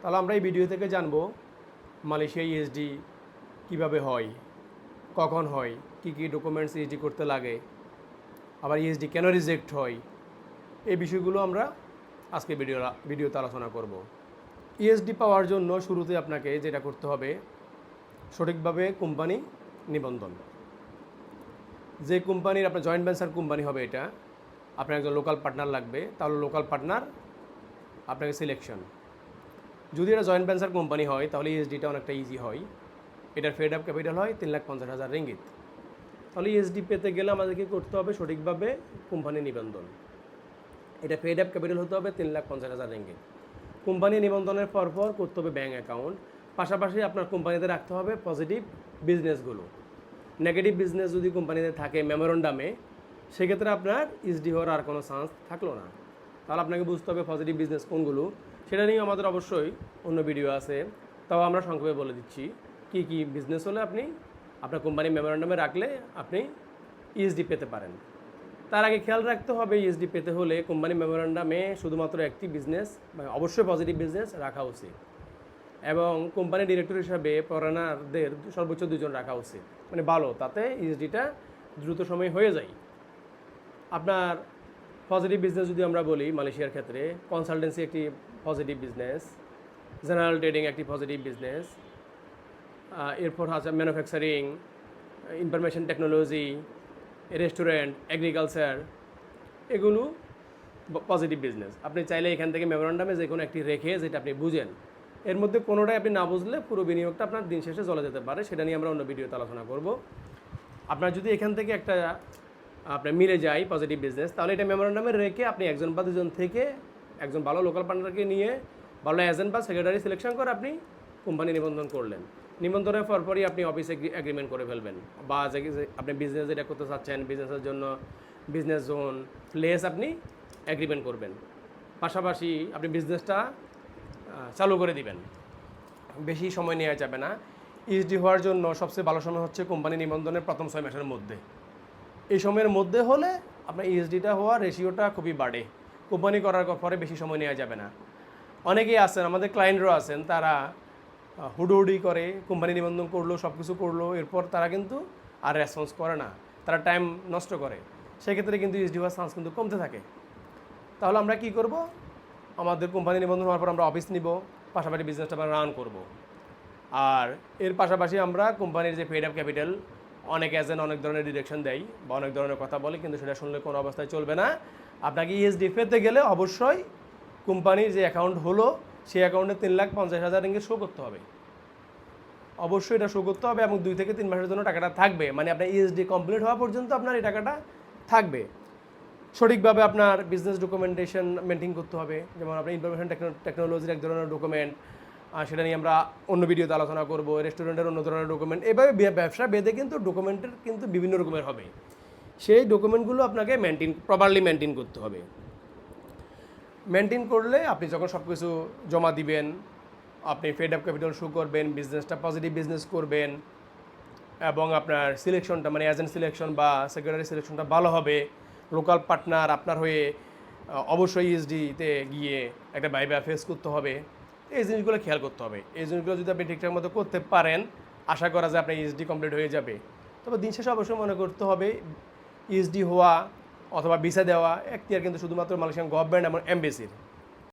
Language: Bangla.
তাহলে আমরা এই ভিডিও থেকে জানব মালয়েশিয়া ইএসডি কীভাবে হয়, কখন হয়, কি কি ডকুমেন্টস ইএসডি করতে লাগে, আবার ইএসডি কেন রিজেক্ট হয়, এই বিষয়গুলো আমরা আজকে ভিডিও ভিডিওতে আলোচনা করব। ইএসডি পাওয়ার জন্য শুরুতে আপনাকে যেটা করতে হবে, সঠিকভাবে কোম্পানি নিবন্ধন। যে কোম্পানির আপনার জয়েন্ট ভেঞ্চার কোম্পানি হবে এটা, আপনার একজন লোকাল পার্টনার লাগবে, তাহলে লোকাল পার্টনার আপনাকে সিলেকশন যদি এটা জয়েন্ট ভেঞ্চার কোম্পানি হয়, তাহলে ইএসডিটা অনেকটা ইজি হয়। এটার ফেড আপ ক্যাপিটাল হয় তিন লাখ পঞ্চাশ হাজার রিঙ্গিত। তাহলে ইএসডি পেতে গেলে আমাদেরকে করতে হবে সঠিকভাবে কোম্পানি নিবন্ধন। এটা ফেড আপ ক্যাপিটাল হতে হবে তিন লাখ পঞ্চাশ হাজার রিঙ্গিত। কোম্পানি নিবন্ধনের পর পর করতে হবে ব্যাঙ্ক অ্যাকাউন্ট পাশাপাশি আপনার কোম্পানিতে রাখতে হবে পজিটিভ বিজনেসগুলো নেগেটিভ বিজনেস যদি কোম্পানিতে থাকে মেমোরেন্ডামে সেক্ষেত্রে আপনার ইসডি হওয়ার আর কোনো চান্স থাকল না। তাহলে আপনাকে বুঝতে হবে পজিটিভ বিজনেস কোনগুলো। সেটা নিয়ে আমাদের অবশ্যই অন্য ভিডিও আছে। তাও আমরা সংক্ষেপে বলে দিচ্ছি, কি কি বিজনেস হলে আপনি আপনার কোম্পানি মেমোরান্ডামে রাখলে আপনি ইএসডি পেতে পারেন। তার আগে খেয়াল রাখতে হবে ইএসডি পেতে হলে কোম্পানি মেমোরান্ডামে শুধুমাত্র একটি বিজনেস মানে অবশ্যই পজিটিভ বিজনেস রাখা উচিত। এবং কোম্পানি ডিরেক্টর হিসাবে পরানারদের সর্বোচ্চ দুজন রাখা উচিত। মানে ভালো, তাতে ইএসডিটা দ্রুত সময় হয়ে যায়। আপনার পজিটিভ বিজনেস যদি আমরা বলি মালয়েশিয়ার ক্ষেত্রে কনসালটেন্সি একটি পজিটিভ বিজনেস জেনারেল ট্রেডিং একটি পজিটিভ বিজনেস এরপর আছে manufacturing information technology restaurant agriculture এগুলো পজিটিভ বিজনেস আপনি চাইলে এখান থেকে মেমোরান্ডামে যে কোনো একটি রেখে যেটা আপনি বুঝেন। এর মধ্যে কোনোটাই আপনি না বুঝলে পুরো বিনিয়োগটা আপনার দিন শেষে চলে যেতে পারে, সেটা নিয়ে আমরা অন্য ভিডিওতে আলোচনা করব। আপনার যদি এখান থেকে একটা, আপনার মিলে যায় পজিটিভ বিজনেস তাহলে এটা মেমোরান্ডামে রেখে আপনি একজন বা দুজন থেকে একজন ভালো লোকাল পার্টনারকে নিয়ে ভালো এজেন্ট বা সেক্রেটারি সিলেকশন করে আপনি কোম্পানি নিবন্ধন করলেন। নিবন্ধনের পরপরই আপনি অফিসে এগ্রিমেন্ট করে ফেলবেন বা আপনি বিজনেস যেটা করতে চাচ্ছেন বিজনেসের জন্য বিজনেস জোন প্লেস আপনি এগ্রিমেন্ট করবেন। পাশাপাশি আপনি বিজনেসটা চালু করে দিবেন। বেশি সময় নেওয়া যাবে না। ইএসডি হওয়ার জন্য সবচেয়ে ভালো সময় হচ্ছে কোম্পানি নিবন্ধনের প্রথম ছয় মাসের মধ্যে। এই সময়ের মধ্যে হলে আপনার ইএসডিটা হওয়ার রেশিওটা খুবই বাড়ে। কোম্পানি করার পরে বেশি সময় নেওয়া যাবে না। অনেকেই আছেন, আমাদের ক্লায়েন্টরাও আছেন, তারা হুডুহুডি করে কোম্পানি নিবন্ধন করল সব কিছু করল, এরপর তারা কিন্তু আর রেসপন্স করে না। তারা টাইম নষ্ট করে। সেক্ষেত্রে কিন্তু ইএসডি হওয়ার চান্স কিন্তু কমতে থাকে। তাহলে আমরা কি করব? আমাদের কোম্পানি নিবন্ধন হওয়ার পর আমরা অফিস নিব, পাশাপাশি বিজনেসটা আমরা রান করব। আর এর পাশাপাশি আমরা কোম্পানির যে পেড আপ ক্যাপিটাল অনেক এজেন্ট অনেক ধরনের ডিরেকশন দেয় বা অনেক ধরনের কথা বলে, কিন্তু সেটা শুনলে কোনো অবস্থায় চলবে না। আপনাকে ইএসডি পেতে গেলে অবশ্যই কোম্পানির যে অ্যাকাউন্ট হলো, সেই অ্যাকাউন্টে তিন লাখ পঞ্চাশ হাজার রিঙ্গিত শো করতে হবে। অবশ্যই এটা শো করতে হবে এবং দুই থেকে তিন মাসের জন্য টাকাটা থাকবে। মানে আপনার ইএসডি কমপ্লিট হওয়া পর্যন্ত আপনার এই টাকাটা থাকবে। সঠিকভাবে আপনার বিজনেস ডকুমেন্টেশন মেনটেন করতে হবে। যেমন আপনার ইনফরমেশন টেকনোলজির এক ধরনের ডকুমেন্ট সেটা নিয়ে আমরা অন্য ভিডিওতে আলোচনা করব রেস্টুরেন্টের অন্য ধরনের ডকুমেন্ট এভাবে ব্যবসা বেঁধে কিন্তু ডকুমেন্টের কিন্তু বিভিন্ন রকমের হবে। সেই ডকুমেন্টগুলো আপনাকে মেনটেন প্রপারলি মেনটেন করতে হবে। মেনটেন করলে আপনি যখন সব কিছু জমা দিবেন, আপনি ফেড আপ ক্যাপিটাল শো করবেন বিজনেসটা পজিটিভ বিজনেস করবেন, এবং আপনার সিলেকশনটা মানে এজেন্ট সিলেকশন বা সেক্রেটারি সিলেকশনটা ভালো হবে লোকাল পার্টনার আপনার হয়ে অবশ্যই ইএসডিতে গিয়ে একটা বাইবা ফেস করতে হবে। এই জিনিসগুলো খেয়াল করতে হবে। এই জিনিসগুলো যদি আপনি ঠিকঠাক মতো করতে পারেন, আশা করা যায় আপনার ইএসডি কমপ্লিট হয়ে যাবে। তবে দিন শেষে অবশ্যই মনে করতে হবে ইএসডি হওয়া অথবা ভিসা দেওয়া, এখতিয়ার কিন্তু শুধুমাত্র মালয়েশিয়ান গভর্নমেন্ট এবং এমবেসির